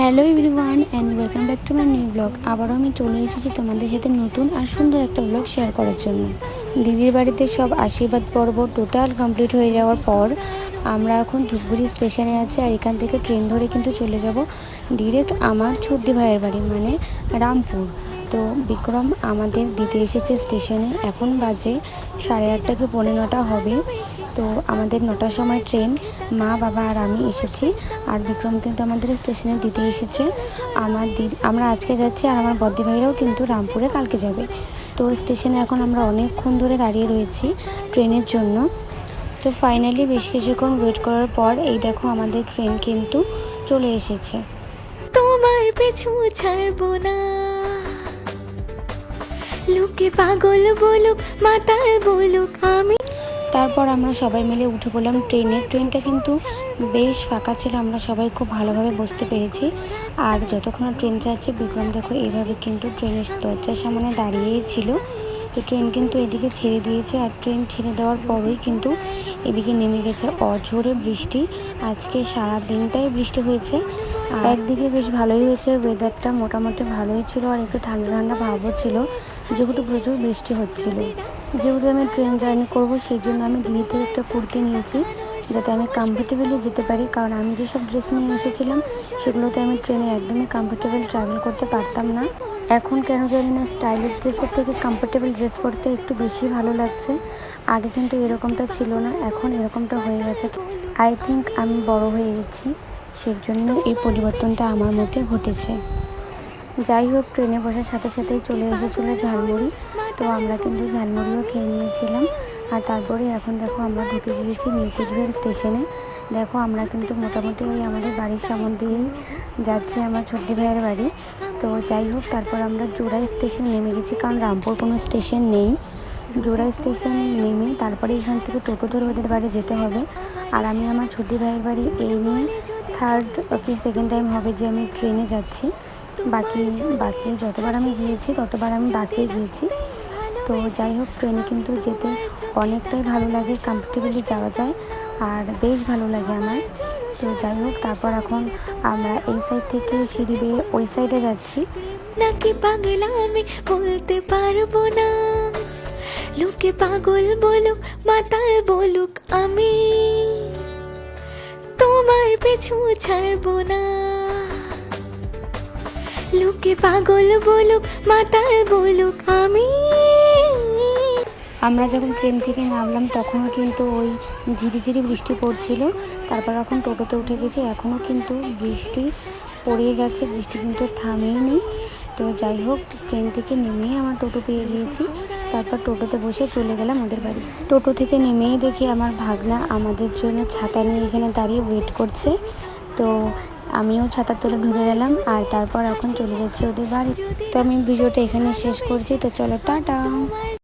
Hello everyone and welcome back to my new blog. আবারও আমি চলে এসেছি তোমাদের সাথে নতুন আর সুন্দর একটা ব্লগ শেয়ার করার জন্য। দিদির বাড়িতে সব আশীর্বাদ পর্ব টোটাল কমপ্লিট হয়ে যাওয়ার পর আমরা এখন ধূপগুড়ি স্টেশনে আছি আর এখান থেকে ট্রেন ধরে কিন্তু চলে যাব ডিরেক্ট আমার ছর্দি ভাইয়ের বাড়ি মানে রামপুর। তো বিক্রম আমাদের দিতে এসেছে স্টেশনে। এখন বাজে সাড়ে আটটা কি পৌনে নটা হবে। তো আমাদের নটার সময় ট্রেন, মা, বাবা আর আমি এসেছি। আর বিক্রম কিন্তু আমাদের স্টেশনে দিতে এসেছে। আমার আমরা আজকে যাচ্ছি আর আমার বদ্দি ভাইরাও কিন্তু রামপুরে কালকে যাবে। তো স্টেশনে এখন আমরা অনেকক্ষণ ধরে দাঁড়িয়ে রয়েছি ট্রেনের জন্য। তো ফাইনালি বেশ কিছুক্ষণ ওয়েট করার পর এই দেখো আমাদের ট্রেন কিন্তু চলে এসেছে। তোমার পেছু ছাড়বো না। লোকে পাগল বলুক, মাতাল বলুক, আমি তারপর আমরা সবাই মিলে উঠে পড়লাম ট্রেনে। ট্রেনটা কিন্তু বেশ ফাঁকা ছিল, আমরা সবাই খুব ভালোভাবে বসতে পেরেছি। আর যতক্ষণ ট্রেন চাচ্ছে বিক্রম দেখো এইভাবে কিন্তু ট্রেনের দরজার সামনে দাঁড়িয়েই ছিল। তো ট্রেন কিন্তু এদিকে ছেড়ে দিয়েছে, আর ট্রেন ছেড়ে দেওয়ার পরেই কিন্তু এদিকে নেমে গেছে অঝোরে বৃষ্টি। আজকে সারা দিনটাই বৃষ্টি হয়েছে। একদিকে বেশ ভালোই হয়েছে ওয়েদারটা মোটামুটি ভালোই ছিল আর একটু ঠান্ডা ঠান্ডা ভাবও ছিল, যেহেতু প্রচুর বৃষ্টি হচ্ছিল। যেহেতু আমি ট্রেন জার্নি করব, সেই জন্য আমি দিদি থেকে একটা কুর্তি নিয়েছি, যাতে আমি কমফোর্টেবলি যেতে পারি। কারণ আমি যেসব ড্রেস নিয়ে এসেছিলাম, সেগুলোতে আমি ট্রেনে একদমই কমফোর্টেবল ট্রাভেল করতে পারতাম না। এখন কেন জানি না স্টাইলিশ ড্রেসের থেকে কমফোর্টেবল ড্রেস পরতে একটু বেশি ভালো লাগছে। আগে কিন্তু এরকমটা ছিল না, এখন এরকমটা হয়ে গেছে। আই থিঙ্ক আমি বড় হয়ে গেছি। সেজন্য এই পরিবর্তনটা আমার মধ্যে ঘটেছে। যাই হোক, ট্রেনে বসার সাথে সাথেই চলে এসেছিল ঝালমুড়ি। তো আমরা কিন্তু ঝালমুড়িও খেয়ে নিয়েছিলাম। আর তারপরে এখন দেখো আমরা ঢুকে গিয়েছি নিউ কুচবিহার স্টেশনে। দেখো আমরা কিন্তু মোটামুটি ওই আমাদের বাড়ির সামন দিয়েই যাচ্ছি আমার ছোট্টি ভাইয়ের বাড়ি। তো যাই হোক, তারপর আমরা জোড়াই স্টেশনে নেমে গেছি, কারণ রামপুর কোনো স্টেশন নেই। জোড়া স্টেশন নেমে তারপরে এখান থেকে টোটো ধরে ওদের বাড়ি যেতে হবে। আর আমি আমার ছোটি ভাইয়ের বাড়ি এই নিয়ে থার্ড কি সেকেন্ড টাইম হবে যে আমি ট্রেনে যাচ্ছি। বাকি বাকি যতবার আমি গিয়েছি, ততবার আমি বাসে গিয়েছি। তো যাই হোক ট্রেনে কিন্তু যেতে অনেকটাই ভালো লাগে কমফর্টেবলি যাওয়া যায়, আর বেশ ভালো লাগে আমার। তো যাই হোক, তারপর এখন আমরা এই সাইড থেকে সিঁড়ি বেয়ে ওই সাইডে যাচ্ছি। নাকি পাগল আমি বলতে পারব না? লোকে পাগল বলুক, মাতাল বলুক, আমি তোমার পেছু ছাড়বো না। লোকে পাগল বলুক, মাতাল বলুক, আমি আমরা যখন ট্রেন থেকে নামলাম, তখনও কিন্তু ওই ঝিরিঝিরি বৃষ্টি পড়ছিল। তারপর এখন টোটোতে উঠে গেছি, এখনও কিন্তু বৃষ্টি পড়েই যাচ্ছে, বৃষ্টি কিন্তু থামেইনি তো যাই হোক, ট্রেন থেকে নেমেই আমার টোটো পেয়ে গিয়েছি। তারপর টোটোতে বসে চলে গেলাম ওদের বাড়ি। টোটো থেকে নেমেই দেখি আমার ভাগনা আমাদের জন্য ছাতা নিয়ে এখানে দাঁড়িয়ে ওয়েট করছে। তো আমিও ছাতার তুলে ঢুকে গেলাম আর তারপর এখন চলে যাচ্ছে ওদের বাড়ি। তো আমি ভিডিওটা এখানে শেষ করছি। তো চলো, টাটা।